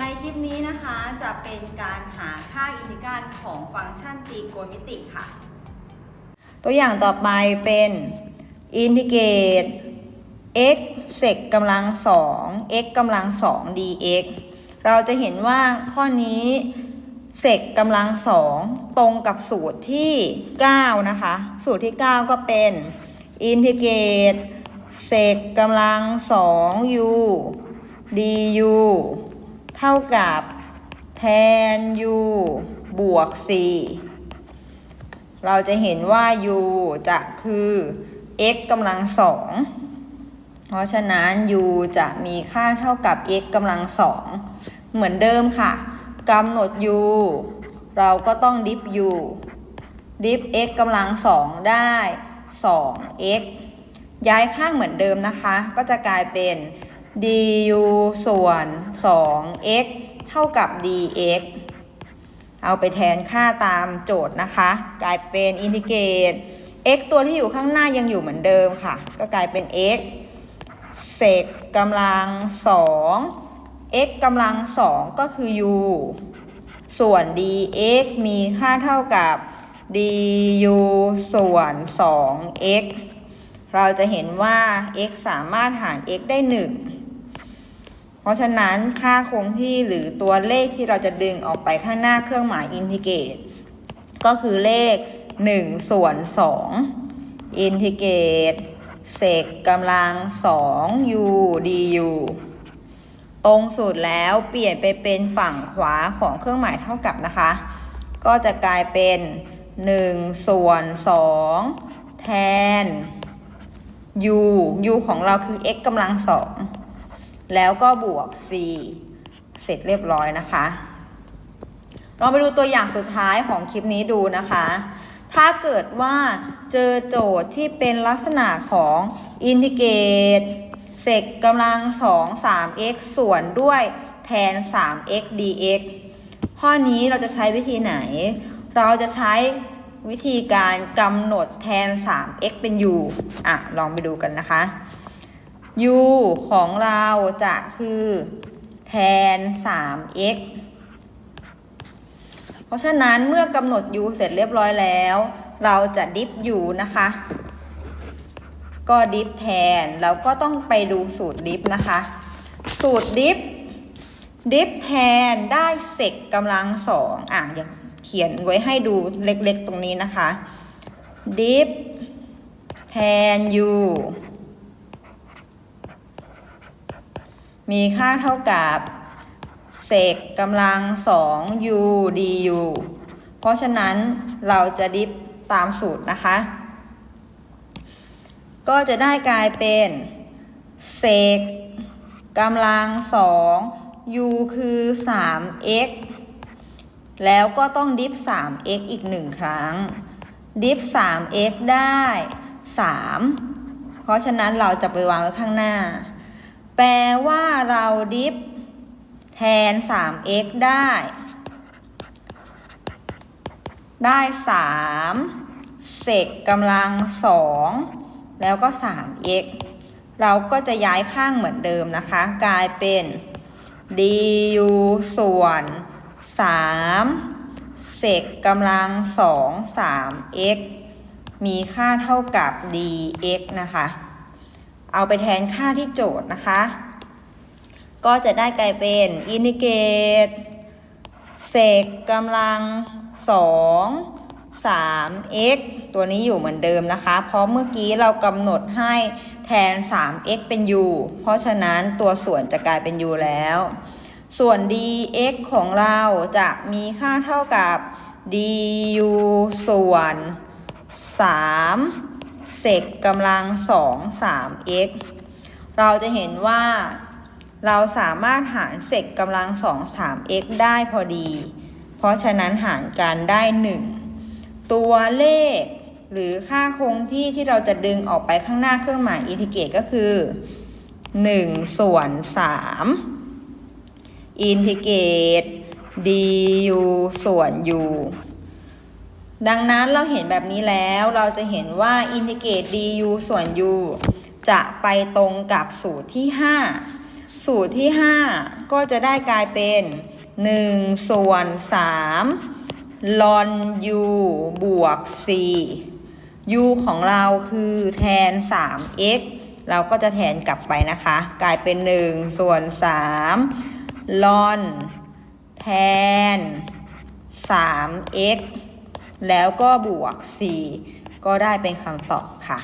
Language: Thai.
ในคลิปนี้นะคะจะเป็นการหาค่าอินทิกรัลของฟังก์ชันตรีโกณมิติค่ะ ตัวอย่างต่อไปเป็นอินทิเกรต x เศษกำลังสอง x กำลังสอง dx เราจะเห็นว่าข้อนี้เศษกำลังสองตรงกับสูตรที่ 9 นะคะ สูตรที่ 9 ก็เป็นอินทิเกรตเศษกำลังสอง u du เท่ากับแทน u บวก c เราจะเห็นว่า u จะคือ x กำลังสอง เพราะฉะนั้น u จะมีค่าเท่ากับ x กำลังสอง เหมือนเดิมค่ะกำหนด u เราก็ต้องดิฟ u ดิฟ x กำลังสองได้ 2x ย้ายข้างเหมือนเดิมนะคะ ก็จะกลายเป็น du ส่วน 2x เท่ากับ dx เอาไปแทนค่าตามโจทย์นะคะ กลายเป็นอินทิเกรต x ตัวที่อยู่ข้างหน้ายังอยู่เหมือนเดิมค่ะ ก็กลายเป็น x เศษกำลัง 2 x กำลัง 2 ก็คือ u ส่วน dx มีค่าเท่ากับ du ส่วน 2x เราจะเห็นว่า x สามารถหาร x ได้1เพ ราะฉะนั้นค่าคงที่หรือตัวเลขที่เราจะดึงออกไปข้างหน้าเครื่องหมายอินทิเกรตก็คือเลข 1 ส่วน 2 อินทิเกรตเศษกำลัง 2 u du ตรงสูตรแล้วเปลี่ยนไปเป็นฝั่งขวาของเครื่องหมายเท่ากับนะคะ ก็จะกลายเป็น 1 ส่วน 2 แทน u u ของเราคือ x กำลัง 2 แล้วก็บวก c เสร็จเรียบร้อยนะคะ เราไปดูตัวอย่างสุดท้ายของคลิปนี้ดูนะคะ ถ้าเกิดว่าเจอโจทย์ที่เป็นลักษณะของอินทิเกรตเศษกำลัง 2 3x ส่วนด้วยแทน 3x dx ข้อนี้เราจะใช้วิธีไหน เราจะใช้วิธีการกำหนดแทน 3x เป็น u อะ ลองไปดูกันนะคะ u ของเราจะคือแทน 3x เพราะฉะนั้นเมื่อกำหนด u เสร็จเรียบร้อยแล้ว เราจะดิฟ u นะคะ ก็ดิฟแทนเราก็ต้องไปดูสูตรดิฟนะคะ สูตรดิฟ ดิฟแทนได้เศษกำลังสองอะอย่างเขียนไว้ให้ดูเล็กๆตรงนี้นะคะ ดิฟแทน u มีค่าเท่ากับเศษกำลัง 2 u du เพราะฉะนั้นเราจะดิฟตามสูตรนะคะ ก็จะได้กลายเป็นเศษกำลัง 2 u คือ 3x แล้วก็ต้องดิฟ 3x อีกหนึ่งครั้ง ดิฟ 3x ได้ 3 เพราะฉะนั้นเราจะไปวางไว้ข้างหน้า แปลว่าเราดิฟแทน 3x ได้ ได้ 3 เศษกำลัง 2 แล้วก็ 3x เราก็จะย้ายข้างเหมือนเดิมนะคะ กลายเป็น du ส่วน 3 เศษกำลัง 2 3x มีค่าเท่ากับ dx นะคะ เอาไปแทนค่าที่โจทย์นะคะ ก็จะได้กลายเป็นอินทิเกตเศษกำลัง 2 3x ตัวนี้อยู่เหมือนเดิมนะคะ เพราะเมื่อกี้เรากำหนดให้แทน 3x เป็น u เพราะฉะนั้นตัวส่วนจะกลายเป็น u แล้ว ส่วน dx ของเราจะมีค่าเท่ากับ du ส่วน 3 เศษกำลัง2 3x เราจะเห็นว่าเราสามารถหารเศษกำลัง2 3x ได้พอดี เพราะฉะนั้นหารกันได้1ตัวเลขหรือค่าคงที่ที่เราจะดึงออกไปข้างหน้าเครื่องหมายอินทิเกรตก็คือ 1 ส่วน 3 อินทิเกรต du ส่วน u ดังนั้นเราเห็นแบบนี้แล้วเราจะเห็นว่าอินทิเกรต du ส่วน u จะไปตรงกับสูตรที่ 5 สูตรที่ 5 ก็จะได้กลายเป็น 1 ส่วน 3 ลอน u บวก 4 u ของเราคือแทน 3x เราก็จะแทนกลับไปนะคะ กลายเป็น 1 ส่วน 3 ลอน แทน 3x แล้วก็บวก 4 ก็ได้เป็นคำตอบค่ะ